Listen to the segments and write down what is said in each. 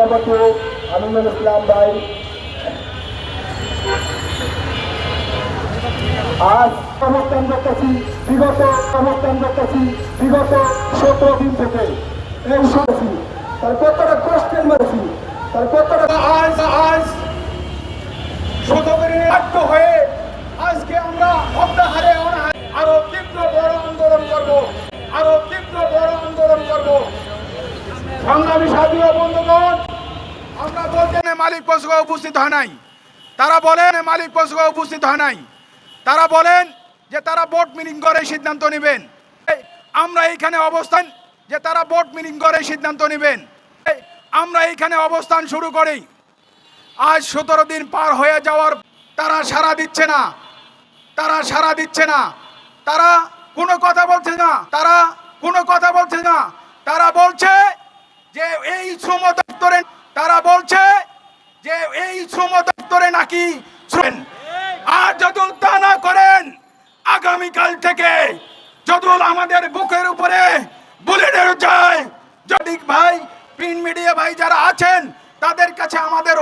সভাপতি আমিনুল ইসলাম ভাই। আজ সমর্থন করতেছি বিগত সমর্থন করতেছি বিগত সতেরো দিন থেকে। এই শুনেছি। তার কতটা কষ্টের মেরেছি তার কতটা আজ আজ শতকের বাধ্য হয়ে আজকে আমরা অনাহারে আরও তীব্র বড় আন্দোলন করব, আরও তীব্র বড় আন্দোলন করব। সংগ্রামী ও বন্ধুগণ বলতেন মালিক পশুক উপস্থিত হয় নাই। তারা বলেন মালিক পশুক উপস্থিত হয় নাই। তারা বলেন যে তারা বোর্ড মিটিং করে সিদ্ধান্ত নেবেন। আমরা এইখানে অবস্থান যে তারা বোর্ড মিটিং করে সিদ্ধান্ত নেবেন। আমরা এইখানে অবস্থান শুরু করি। আজ সতেরো দিন পার হয়ে যাওয়ার তারা সাড়া দিচ্ছে না। তারা সাড়া দিচ্ছে না। তারা কোনো কথা বলছে না। তারা কোনো কথা বলছে না। তারা বলছে যে এই শ্রম দপ্তরে তারা বলছে যে এই শ্রম দপ্তরে নাকি আর যদুল তা না করেন, আগামীকাল থেকে যদুল আমাদের বুকের উপরে বুলেটের যায় যদি ভাই, প্রিন্ট মিডিয়া ভাই যারা আছেন, তাদের কাছে আমাদের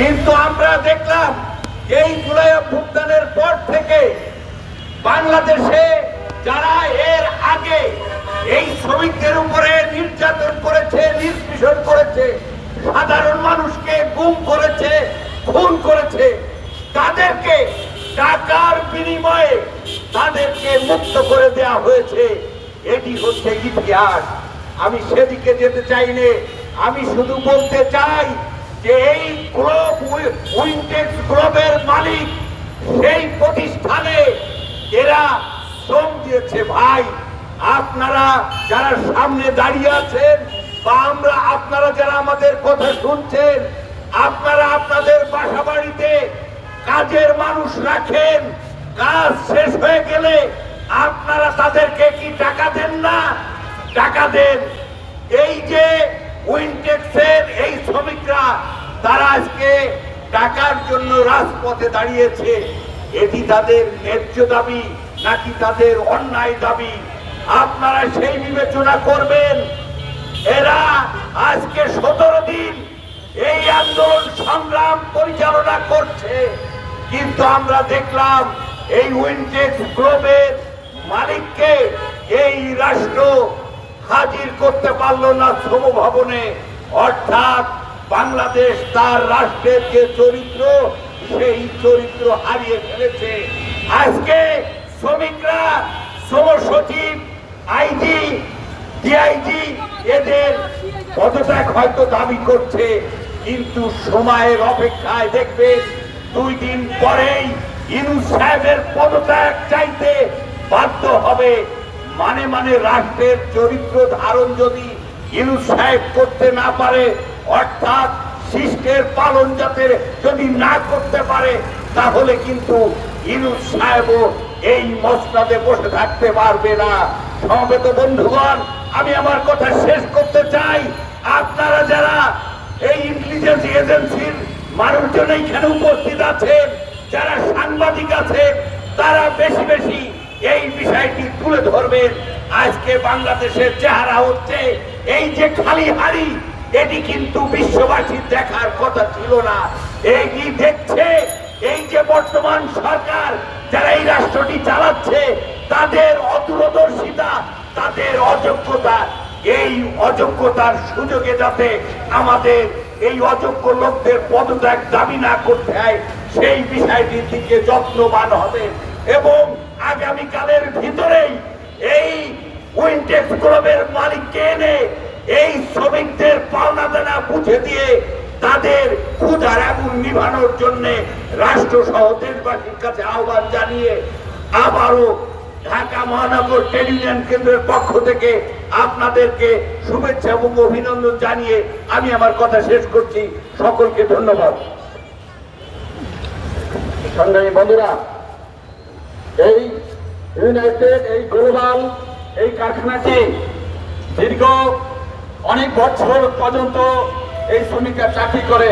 কিন্তু আমরা দেখলাম এই জুলাই অভ্যুত্থানের পর থেকে বাংলাদেশে যারা এর আগে এই শ্রমিকদের উপরে নির্যাতন করেছে নিষ্পেষণ করেছে, সাধারণ মানুষকে গুম করেছে, খুন করেছে, তাদেরকে টাকার বিনিময়ে তাদেরকে মুক্ত করে দেয়া হয়েছে। এটি হচ্ছে ইতিহাস। আমি সেদিকে যেতে চাইনি আমি শুধু বলতে চাই যে এই গ্লোব উইন্টেক্স গ্লোবের মালিক, সেই প্রতিষ্ঠানে এরা শ্রম দিয়েছে ভাই। আপনারা যারা সামনে দাঁড়িয়ে আছেন বা আমরা আপনারা যারা আমাদের কথা শুনছেন, আপনারা আপনাদের বাসা বাড়িতে কাজের মানুষ রাখেন, কাজ শেষ হয়ে গেলে আপনারা তাদেরকে কি টাকা দেন না? টাকা দেন। এই যে উইনটেক্সের এই শ্রমিকরা, তারা আজকে টাকার জন্য রাজপথে দাঁড়িয়েছে। এটি তাদের ন্যায্য দাবি, নাকি তাদের অন্যায় দাবি? আপনারা সেই বিবেচনা করবেন। এরা আজকে সতেরো দিন এই আন্দোলন সংগ্রাম পরিচালনা করছে। কিন্তু আমরা দেখলাম এই উইনটেক্স গ্লোবের মালিককে এই রাষ্ট্র হাজির করতে পারল না শ্রম ভবনে অর্থাৎ বাংলাদেশ তার রাষ্ট্রের যে চরিত্র, সেই চরিত্র হারিয়ে ফেলেছে। আজকে শ্রমিকরা শ্রম সচিব আইজি, ডিআইজি এদের পদত্যাগ হয়তো দাবি করছে, কিন্তু সময়ের অপেক্ষায় দেখবেন দুই দিন পরেই ইনু সাহেবের পদত্যাগ চাইতে বাধ্য হবে। মানে মানে রাষ্ট্রের চরিত্র ধারণ যদি ইনুস সাহেব করতে না পারে, অর্থাৎ শিষ্টের পালন যাতে যদি না করতে পারে, তাহলে কিন্তু ইনুস সাহেবও এই মসনাদে বসে থাকতে পারবে না। সমবেত বন্ধুগণ, আমি আমার কথা শেষ করতে চাই। আপনারা যারা এই ইন্টেলিজেন্স এজেন্সির মানুষজন এইখানে উপস্থিত আছেন, যারা সাংবাদিক আছেন, তারা বেশি বেশি এই বিষয়টি তুলে ধরবেন। আজকে বাংলাদেশের চেহারা হচ্ছে এই যে খালি হাড়ি, এটি কিন্তু বিশ্ববাসীর দেখার কথা ছিল না। এইটি দেখছে? এই যে বর্তমান সরকার, যারা এই রাষ্ট্রটি চালাচ্ছে, তাদের অদূরদর্শিতা, তাদের অযোগ্যতা, এই অযোগ্যতার সুযোগে যাতে আমাদের এই অযোগ্য লোকদের পদত্যাগ দাবি না করতে হয়, সেই বিষয়টির দিকে যত্নবান হবে এবং আগামীকালের ভিতরেই এই উইন্টেক্স ক্লাবের মালিককে এনে এই শ্রমিকদের পাওনা দেনা বুঝে দিয়ে তাদের ক্ষুধার আগুন নিভানোর জন্য রাষ্ট্র সহ দেশবাসীর কাছে আহ্বান জানিয়ে আবারও ঢাকা মহানগর ইউনিয়ন কেন্দ্রের পক্ষ থেকে আপনাদেরকে শুভেচ্ছা এবং অভিনন্দন জানিয়ে আমি আমার কথা শেষ করছি। সকলকে ধন্যবাদ। সংগ্রামী বন্ধুরা এই ইউনাইটেড, এই গ্লোবাল, এই কারখানাটি দীর্ঘ অনেক বছর পর্যন্ত এই শ্রমিকরা চাকরি করে।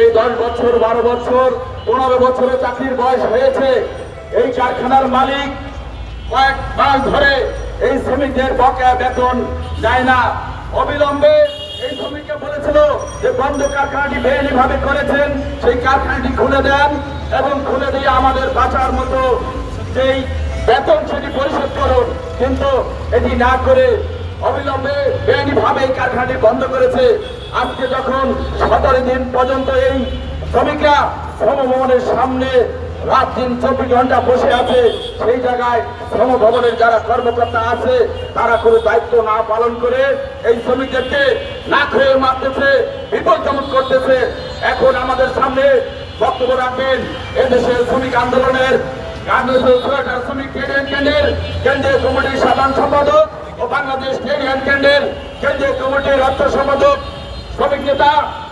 এই দশ বছর, বারো বছর, পনেরো বছরে চাকরির বয়স হয়েছে। এই কারখানার মালিক কয়েক মাস ধরে এই শ্রমিকদের বকেয়া বেতন যায় না। অবিলম্বে এই শ্রমিককে বলেছিল যে, বন্ধ কারখানাটি বেআইনি ভাবে করেছেন, সেই কারখানাটি খুলে দেন এবং খুলে দিয়ে আমাদের বাঁচার মতো যেই বেতন সেটি পরিশোধ করুন। কিন্তু এটি না করে অবিলম্বে বেআইনি ভাবে এই কারখানাটি বন্ধ করেছে। আজকে যখন সতেরো দিন পর্যন্ত এই শ্রমিকরা শ্রম ভবনের সামনে রাত দিন চব্বিশ ঘণ্টা বসে আছে, সেই জায়গায় শ্রম ভবনের যারা কর্মকর্তা আছে, তারা কোনো দায়িত্ব না পালন করে এই শ্রমিকদেরকে না খেয়ে মারতেছে বিপজ্জনক করতেছে। এখন আমাদের সামনে বক্তব্য রাখবেন এদেশের শ্রমিক আন্দোলনের শ্রমিক ট্রেড ইউনিয়ন কেন্দ্রের কেন্দ্রীয় কমিটির সাধারণ সম্পাদক ও বাংলাদেশ ট্রেড ইউনিয়ন কেন্দ্রের কেন্দ্রীয় কমিটির অর্থ সম্পাদক শ্রমিক নেতা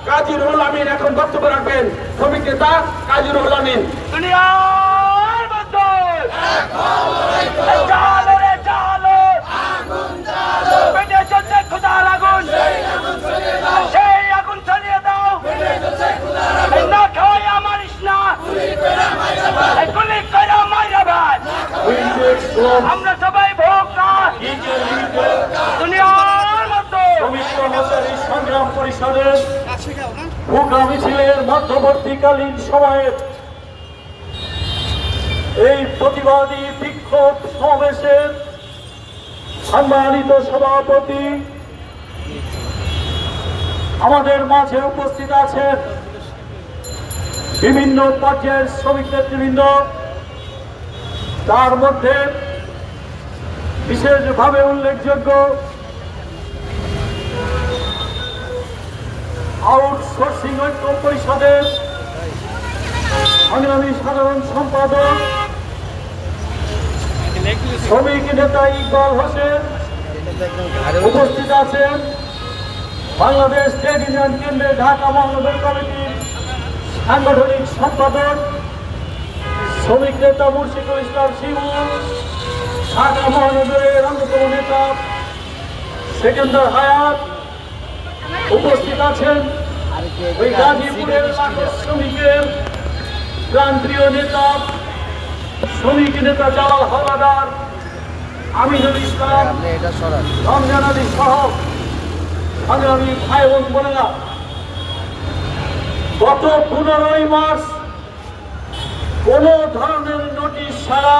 কাজী রুহুল আমিন এখন বক্তব্য রাখবেন। শ্রমিক নেতা কাজী রুহুল আমিন। দুনিয়ার বন্ধন চালো রে চালো পেটে চলছে ক্ষুধার আগুন সেই আগুন চালিয়ে দাও এই না খাওয়াই আমার ইসনা এই গুলি করে মাইরা ভাই আমরা সবাই সংগ্রাম পরিষদের মিছিলের মধ্যবর্তীকালীন এই প্রতিবাদী বিক্ষোভ সমাবেশের সম্মানিত সভাপতি আমাদের মাঝে উপস্থিত আছেন বিভিন্ন পর্যায়ের শ্রমিক নেতৃবৃন্দ। তার মধ্যে বিশেষভাবে উল্লেখযোগ্য আউটসোর্সিং ঐক্য পরিষদের সংগ্রামী সাধারণ সম্পাদক, শ্রমিক নেতা ইকবাল হোসেন উপস্থিত আছেন বাংলাদেশ ট্রেড ইউনিয়ন কেন্দ্রের ঢাকা মহানগর কমিটির সাংগঠনিক সম্পাদক শ্রমিক নেতা মুর্শিদুল ইসলাম শিমুল ঢাকা মহানগরের অন্যতম নেতা সেকেন্দার হায়াত উপস্থিত আছেন ওই গাজীপুরের শ্রমিকের প্রান্তীয় নেতা, শ্রমিক নেতা জালাল হাওলাদার, আমিনুল ইসলাম, রমজান আলী সহ সংগ্রামী ভাই বোন বোনেরা। গত পনেরোই মাস কোনো ধরনের নোটিশ ছাড়া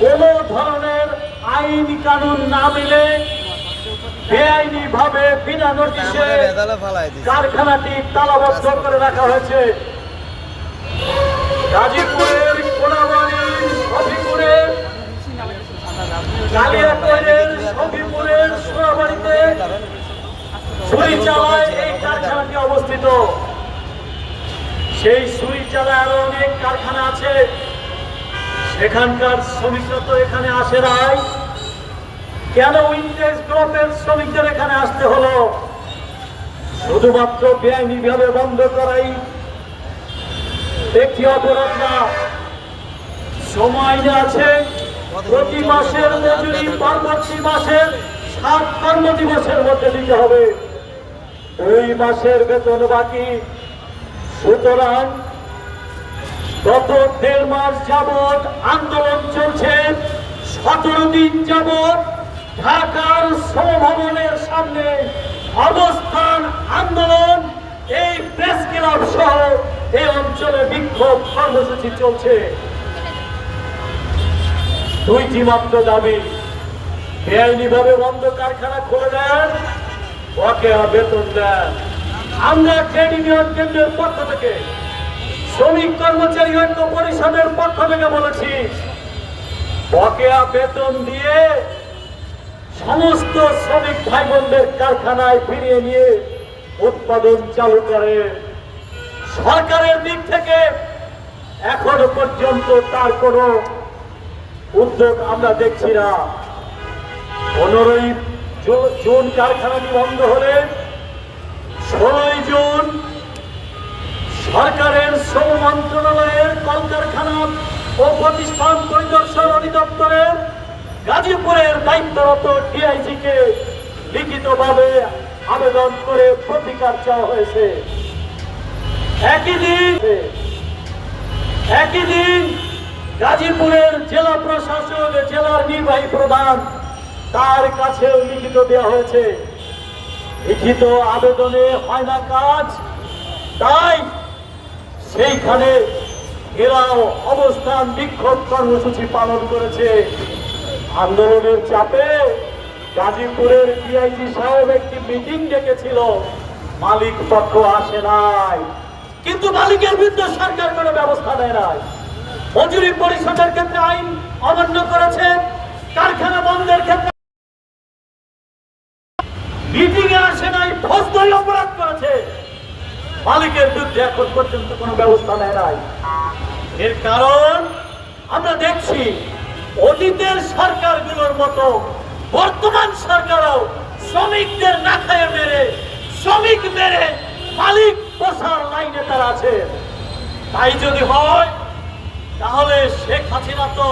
কোনো ধরনের আইন কানুন না মিলে বেআইনি ভাবে বিনা নোটিশে কারখানাটি তালাবদ্ধ করে রাখা হয়েছে। গাজীপুরের কোনাবাড়ি শফিপুরের কালিয়াকৈরের সোনাবাড়িতে ছুরি চালায় এই কারখানাটি অবস্থিত। সেই সুরি চালা আরও অনেক কারখানা আছে। সেখানকার শ্রমিকরা তো এখানে আসে নাই। কেন উইন্টেজ গ্রুপের শ্রমিকদের এখানে আসতে হলো? শুধুমাত্র বেআইনি ভাবে বন্ধ করাই ব্যক্তি অপরাধ না। সময় আছে প্রতি মাসের মজুরি, পরবর্তী মাসের সাত কর্ম দিবসের মধ্যে দিতে হবে। দুই মাসের বেতন বাকি সুতরাং গত দেড় মাস যাবৎ আন্দোলন চলছে। সতেরো দিন যাবৎ ঢাকার সমভবনের সামনে অবস্থান আন্দোলন, এই প্রেস ক্লাব সহ এই অঞ্চলে বিক্ষোভ কর্মসূচি চলছে। দুইটি মাত্র দাবি বেআইনি ভাবে বন্ধ কারখানা খুলে দেন ওকে বেতন দেন। আমরা ট্রেড ইউনিয়ন কেন্দ্রের পক্ষ থেকে শ্রমিক কর্মচারী ঐক্য পরিষদের পক্ষ থেকে বলেছি, বকেয়া বেতন দিয়ে সমস্ত শ্রমিক ভাই বোনদের কারখানায় ফিরিয়ে নিয়ে উৎপাদন চালু করে। সরকারের দিক থেকে এখনও পর্যন্ত তার কোনো উদ্যোগ আমরা দেখছি না। পনেরোই জুন কারখানাটি বন্ধ হলে ষোলোই জুন সরকারের শ্রম মন্ত্রণালয়ের কলকারখানা ও প্রতিষ্ঠান পরিদর্শন অধিদপ্তরের গাজীপুরের দায়িত্বরত ডিআইজিকে লিখিতভাবে আবেদন করে প্রতিকার চাওয়া হয়েছে। একই দিন একই দিন গাজীপুরের জেলা প্রশাসক, জেলার নির্বাহী প্রধান তার কাছেও লিখিত দেওয়া হয়েছে। লিখিত আবেদনে হয় না কাজ। তাই সেইখানে এরাও অবস্থান বিক্ষোভ কর্মসূচি পালন করেছে। আন্দোলনের চাপে গাজীপুরের ডিআইজি সাহেব একটি মিটিং ডেকেছিল। মালিক পক্ষ আসে নাই। কিন্তু মালিকের বিরুদ্ধে সরকার কোনো ব্যবস্থা নেয় নাই। মজুরি পরিষদের ক্ষেত্রে আইন অমান্য করেছে। কারখানা বন্ধের ক্ষেত্রে মিটিং এ আসে নাই ফৌজদারি অপরাধ করেছে। মালিকের বিরুদ্ধে এখন পর্যন্ত কোনো ব্যবস্থা নেয় নাই। এর কারণ আমরা দেখছি, অতীতের সরকারগুলোর মতো বর্তমান সরকারও শ্রমিকদের না খায় মেরে, শ্রমিক মেরে মালিক পোষার লাইনে তারা আছে। তাই যদি হয়, তাহলে শেখ হাসিনা তো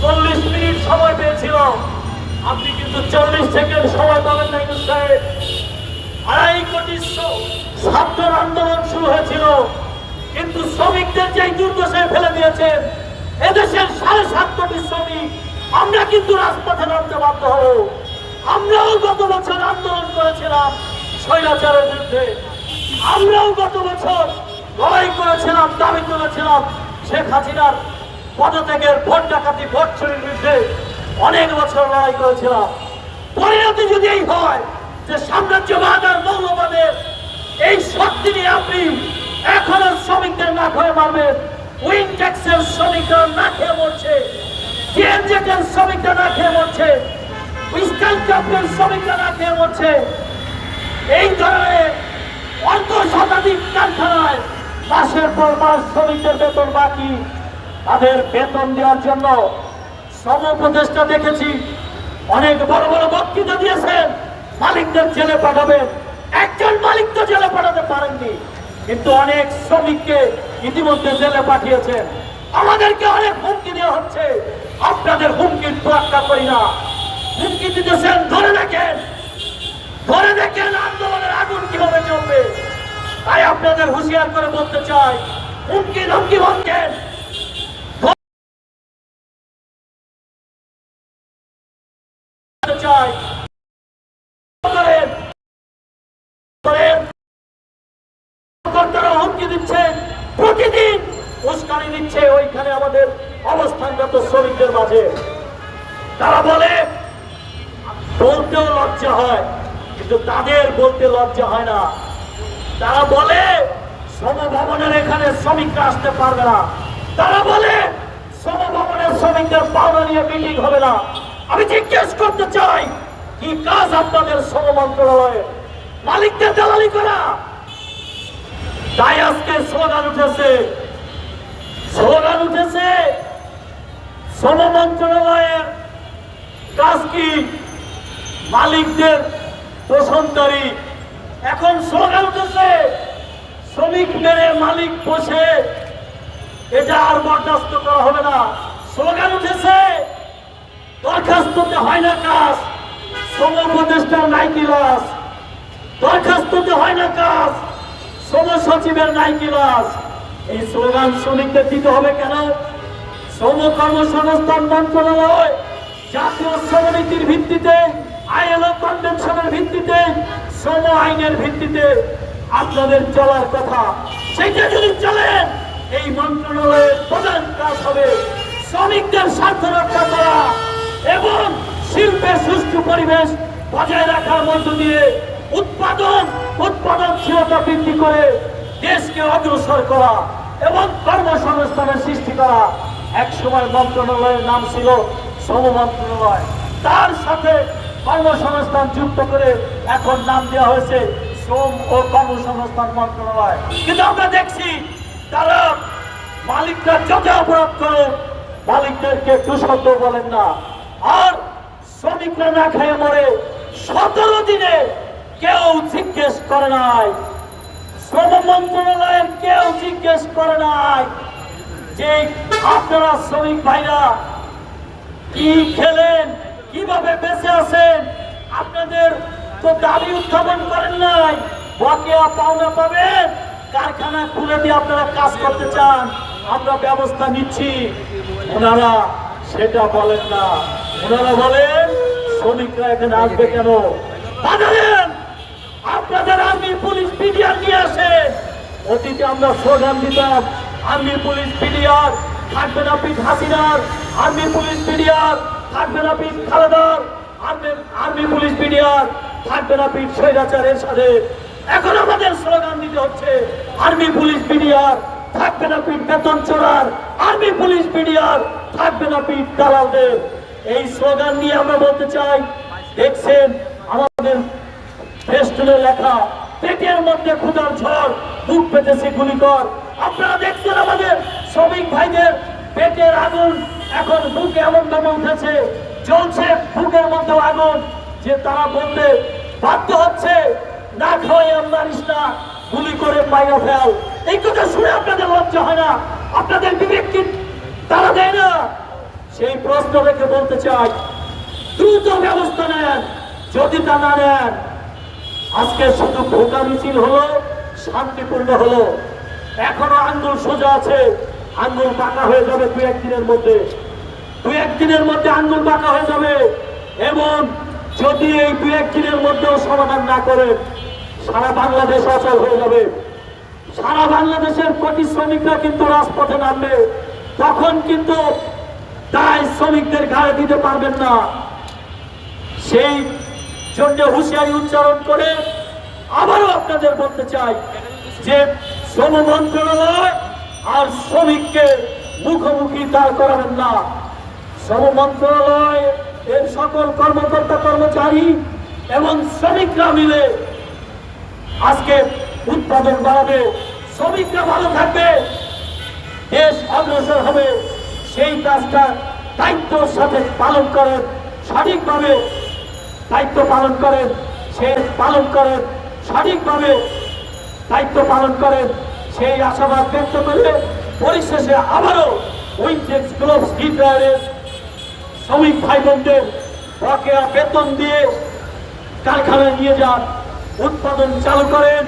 চল্লিশ মিনিট সময় পেয়েছিল। আপনি কিন্তু চল্লিশ সেকেন্ড সময় পাবেন না সাহেব আড়াই কোটি ছ- ছাত্র আন্দোলন শুরু হয়েছিল। কিন্তু শ্রমিকদের যে দুর্দশায় ফেলে দিয়েছেন, এদেশের সাড়ে সাত কোটি শ্রমিক, আমরা কিন্তু রাজপথে নামতে বাধ্য হব। আমরাও গত বছর আন্দোলন করেছিলাম স্বৈরাচারের বিরুদ্ধে। আমরাও গত বছর লড়াই করেছিলাম, দাবি করেছিলাম শেখ হাসিনার পদত্যাগের ভোট ডাকাতি, ভোট চুরির বিরুদ্ধে। অনেক বছর লড়াই করেছিলাম। পরিণতি যদি এই হয় যে সাম্রাজ্যবাদ আর মৌলবাদের এই শক্তি নিয়ে আপনি এখনও শ্রমিকদের না খেয়ে মারবেন। উইং ট্যাক্সের শ্রমিকরা না খেয়ে মরছে। টিএনজেটের শ্রমিকরা না খেয়ে মরছে। ইস্টার্ন ক্যাম্পের শ্রমিকরা না খেয়ে মরছে। এই ধরনের অর্ধ শতাধিক কারখানায় মাসের পর মাস শ্রমিকদের বেতন বাকি। তাদের বেতন দেওয়ার জন্য শ্রম উপদেষ্টা দেখেছি। অনেক বড় বড় বক্তৃতা দিয়েছেন। মালিকদের জেলে পাঠাবেন। একজন মালিক তো জেলে পাঠাতে পারেননি, কিন্তু অনেক শ্রমিককে ইতিমধ্যে জেলে পাঠিয়েছেন। আমাদেরকে অনেক হুমকি দেওয়া হচ্ছে। আপনাদের হুমকির তোয়াক্কা করি না। হুমকি দিতেছেন, ধরে রাখেন ধরে দেখেন আন্দোলনের আগুন কীভাবে চলবে তাই আপনাদের হুঁশিয়ার করে বলতে চাই, হুমকি ধমকি ভাঙছেন চাই দিচ্ছে ওইখানে আমাদের অবস্থানগত শ্রমিকদের মাঝে। তারা বলে, বলতেও লজ্জা হয়, কিন্তু তাদের বলতে লজ্জা হয় না। তারা বলে, সমভবনের এখানে শ্রমিকরা আসতে পারবে না। তারা বলে, সমভবনের শ্রমিকদের পাওনা নিয়ে মিটিং হবে না। আমি জিজ্ঞেস করতে চাই, কি কাজ আপনাদের শ্রম মন্ত্রণালয়ে মালিকদের দালালি করা। তাই আজকে স্লোগান উঠেছে স্লোগান উঠেছে। শ্রম মন্ত্রণালয়ের কাজ কি? মালিকদের পোষণদারি এখন স্লোগান উঠেছে। শ্রমিক মেরে মালিক বসে। এটা আর বরদাস্ত করা হবে না। স্লোগান উঠেছে। দরখাস্ততে হয় না কাজ। শ্রম উপদেষ্টার নাইকি লাস দরখাস্ততে হয় না কাজ। শ্রম সচিবের নাইকি লাস এই স্লোগান শ্রমিকদের দিতে হবে কেন? শ্রম কর্মসংস্থান মন্ত্রণালয় জাতীয় শ্রমনীতির ভিত্তিতে, আইএলও কনভেনশনের ভিত্তিতে শ্রম আইনের ভিত্তিতে আপনাদের চলার কথা। সেটা যদি চলেন এই মন্ত্রণালয়ের প্রধান কাজ হবে শ্রমিকদের স্বার্থ রক্ষা করা এবং শিল্পের সুষ্ঠু পরিবেশ বজায় রাখার মধ্য দিয়ে উৎপাদন, উৎপাদনশীলতা বৃদ্ধি করে দেশকে অগ্রসর করা। এবং কর্মসংস্থানের সৃষ্টি করা এক সময় মন্ত্রণালয়ের নাম ছিল শ্রম মন্ত্রণালয়। তার সাথে কর্মসংস্থান যুক্ত করে এখন নাম দেওয়া হয়েছে শ্রম ও কর্মসংস্থান মন্ত্রণালয়। কিন্তু আমরা দেখছি তারা মালিকরা যত অপরাধ করে, মালিকদেরকে একটু শব্দ বলেন না। আর শ্রমিকরা না খেয়ে মরে সতেরো দিনে কেউ জিজ্ঞেস করে নাই শ্রম মন্ত্রণালয়ের কেউ জিজ্ঞেস করে নাই যে আপনারা শ্রমিক ভাইরা কি খেলেন, কীভাবে বেঁচে আছেন, আপনাদের তো দাবি উত্থাপন করেন নাই। বকেয়া পাওনা পাবেন, কারখানা খুলে দিয়ে আপনারা কাজ করতে চান, আমরা ব্যবস্থা নিচ্ছি। ওনারা সেটা বলেন না। ওনারা বলেন, শ্রমিকরা এখানে আসবে কেন? আপনাদের আর্মি পুলিশ পিডিআর নিয়ে আসেন অতীতে আমরা স্লোগান দিতাম আর্মি পুলিশ পিডিআর, থাকবে না পিঠ হাসিনার। আর্মি পুলিশ পিডিআর, থাকবে না পিঠ খালেদার। আর্মি পুলিশ পিডিআর, থাকবে না পিঠ স্বৈরাচারের সাথে এখন আমাদের স্লোগান দিতে হচ্ছে, আর্মি পুলিশ পিডিআর, থাকবে না পিঠ বেতন চোরার। আর্মি পুলিশ পিডিআর, থাকবে না পিঠ দালালদের। এই স্লোগান নিয়ে আমরা বলতে চাই, দেখছেন আমাদের ফেস্টুনে লেখা পেটের মধ্যে ক্ষুদার ঝড় বুক পেতেছে গুলি কর আপনারা দেখছেন আমাদের শ্রমিক ভাইদের পেটের আগুন। এখন বুকে এমন ভাবে উঠেছে চলছে বুকের মধ্যে আগুন যে তারা বলতে বাধ্য হচ্ছে, না খাওয়াই মারিস না গুলি করে পাইয়া ফেল। এই কথা শুনে আপনাদের লজ্জা হয় না। আপনাদের বিবেক কি তারা দেয় না? সেই প্রশ্ন রেখে বলতে চাই, দ্রুত ব্যবস্থা নেন। যদি তা না নেন আজকে শুধু ভোটা মিছিল হলো, শান্তিপূর্ণ হলো। এখনও আঙ্গুল সোজা আছে, আঙ্গুল পাকা হয়ে যাবে দু একদিনের মধ্যে। দু একদিনের মধ্যে আঙ্গুল পাকা হয়ে যাবে। এবং যদি এই দু একদিনের মধ্যেও সমাধান না করে সারা বাংলাদেশ অচল হয়ে যাবে। সারা বাংলাদেশের কোটি শ্রমিকরা কিন্তু রাজপথে নামবে। তখন কিন্তু দায় শ্রমিকদের ঘাড়ে দিতে পারবেন না। সেই জন্য হুঁশিয়ারি উচ্চারণ করে আবারও আপনাদের বলতে চাই যে শ্রম মন্ত্রণালয় আর শ্রমিককে মুখোমুখি দাঁড় করাবেন না। শ্রম মন্ত্রণালয়, এর সকল কর্মকর্তা কর্মচারী এবং শ্রমিকরা মিলে আজকে উৎপাদন বাড়াবে। শ্রমিকরা ভালো থাকবে, দেশ অগ্রসর হবে। সেই কাজটা দায়িত্বর সাথে পালন করেন সঠিকভাবে। দায়িত্ব পালন করেন, সে পালন করেন সঠিকভাবে। দায়িত্ব পালন করেন, সেই আশাবাদ ব্যক্ত করলে পরিশেষে আবারও উইন্টেক্স গ্লোভস হিটওয়ারের শ্রমিক ভাই বোনদের বকেয়া বেতন দিয়ে কারখানায় নিয়ে যান, উৎপাদন চালু করেন।